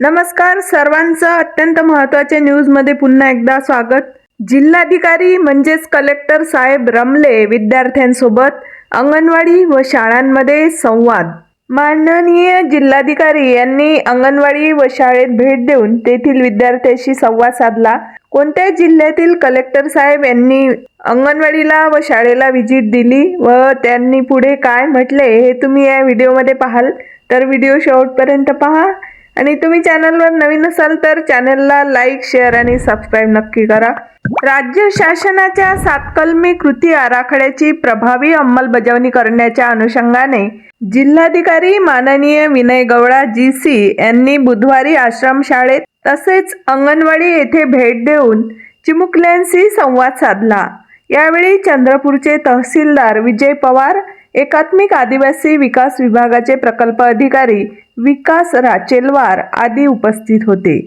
नमस्कार सर्वांचं अत्यंत महत्त्वाच्या न्यूजमध्ये पुन्हा एकदा स्वागत. जिल्हाधिकारी म्हणजेच कलेक्टर साहेब रमले विद्यार्थ्यांसोबत अंगणवाडी व शाळांमध्ये संवाद. माननीय जिल्हाधिकारी यांनी अंगणवाडी व शाळेत भेट देऊन तेथील विद्यार्थ्यांशी संवाद साधला. कोणत्या जिल्ह्यातील कलेक्टर साहेब यांनी अंगणवाडीला व शाळेला व्हिजिट दिली व त्यांनी पुढे काय म्हटले हे तुम्ही या व्हिडिओमध्ये पाहाल. तर व्हिडिओ शेवटपर्यंत पहा. आणि तुम्ही चॅनलवर नवीन असाल तर चॅनलला लाईक शेअर आणि सबस्क्राईब नक्की करा. राज्य शासनाच्या सातकलमी कृती आराखड्याची प्रभावी अंमलबजावणी करण्याच्या अनुषंगाने जिल्हाधिकारी माननीय विनय गवळा जी सी यांनी बुधवारी आश्रमशाळेत तसेच अंगणवाडी येथे भेट देऊन चिमुकल्यांशी संवाद साधला. यावेळी चंद्रपूरचे तहसीलदार विजय पवार एकात्मिक आदिवासी विकास विभागाचे प्रकल्प अधिकारी विकास राचेलवार आदी उपस्थित होते.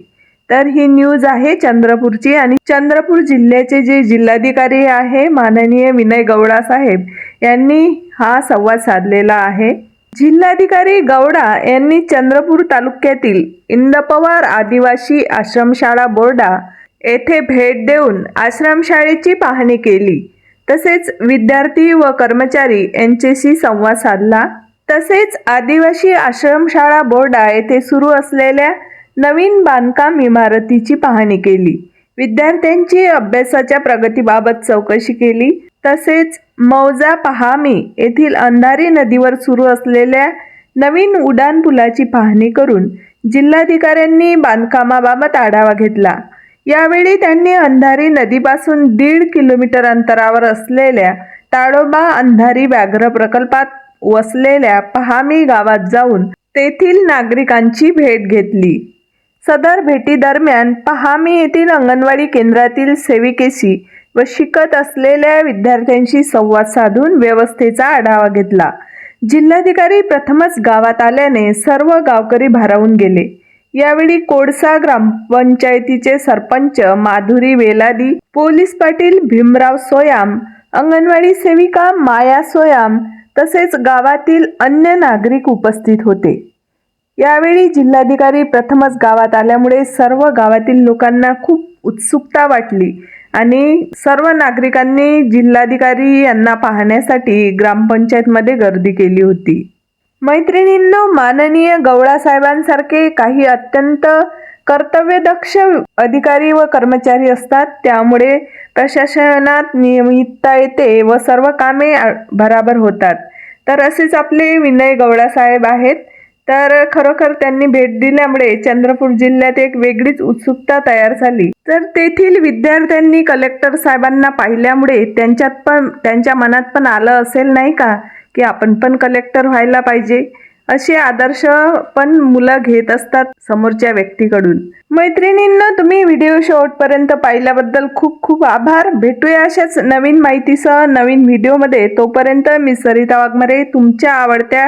तर ही न्यूज आहे चंद्रपूरची आणि चंद्रपूर जिल्ह्याचे जे जिल्हाधिकारी आहे माननीय विनय गौडा साहेब यांनी हा संवाद साधलेला आहे. जिल्हाधिकारी गौडा यांनी चंद्रपूर तालुक्यातील इंदपवार आदिवासी आश्रमशाळा बोर्डा येथे भेट देऊन आश्रमशाळेची पाहणी केली. तसेच विद्यार्थी व कर्मचारी यांच्याशी संवाद साधला. तसेच आदिवासी आश्रमशाळा बोर्डा येथे सुरू असलेल्या नवीन बांधकाम इमारतीची पाहणी केली. विद्यार्थ्यांची अभ्यासाच्या प्रगतीबाबत चौकशी केली. तसेच मौजा पहामी येथील अंधारी नदीवर सुरू असलेल्या नवीन उड्डाण पुलाची पाहणी करून जिल्हाधिकाऱ्यांनी बांधकामाबाबत आढावा घेतला. यावेळी त्यांनी अंधारी नदीपासून दीड किलोमीटर अंतरावर असलेल्या ताडोबा अंधारी व्याघ्र प्रकल्पात वसलेल्या पहामी गावात जाऊन तेथील नागरिकांची भेट घेतली. सदर भेटीदरम्यान पहामी येथील अंगणवाडी केंद्रातील सेविकेशी व शिकत असलेल्या विद्यार्थ्यांशी संवाद साधून व्यवस्थेचा आढावा घेतला. जिल्हाधिकारी प्रथमच गावात आल्याने सर्व गावकरी भारावून गेले. यावेळी कोडसा ग्रामपंचायतीचे सरपंच माधुरी वेलादी पोलीस पाटील भीमराव सोयाम अंगणवाडी सेविका माया सोयाम तसेच गावातील अन्य नागरिक उपस्थित होते. यावेळी जिल्हाधिकारी प्रथमच गावात आल्यामुळे सर्व गावातील लोकांना खूप उत्सुकता वाटली आणि सर्व नागरिकांनी जिल्हाधिकारी यांना पाहण्यासाठी ग्रामपंचायतमध्ये गर्दी केली होती. मैत्रिणींनो माननीय गवळासाहेबांसारखे काही अत्यंत कर्तव्यदक्ष अधिकारी व कर्मचारी असतात. त्यामुळे प्रशासनात नियमितता येते व सर्व कामे भराभर बराबर होतात. तर असेच आपले विनय गौडा साहेब आहेत. तर खरोखर त्यांनी भेट दिल्यामुळे चंद्रपूर जिल्ह्यात एक वेगळीच उत्सुकता तयार झाली. तर तेथील विद्यार्थ्यांनी कलेक्टर साहेबांना पाहिल्यामुळे त्यांच्यात पण त्यांच्या मनात पण आलं असेल नाही का की आपण पण कलेक्टर व्हायला पाहिजे. असे आदर्श पण मुलं घेत असतात समोरच्या व्यक्तीकडून. मैत्रिणींना तुम्ही व्हिडिओ शेवटपर्यंत पाहिल्याबद्दल खूप खूप आभार. भेटूया अशाच नवीन माहितीसह नवीन व्हिडिओमध्ये. तोपर्यंत मी सरिता वाघमारे तुमच्या आवडत्या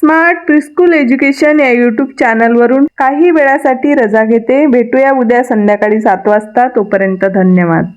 स्मार्ट प्रिस्कूल एज्युकेशन या यूट्यूब चॅनलवरून काही वेळासाठी रजा घेते. भेटूया उद्या संध्याकाळी सात वाजता. तोपर्यंत धन्यवाद.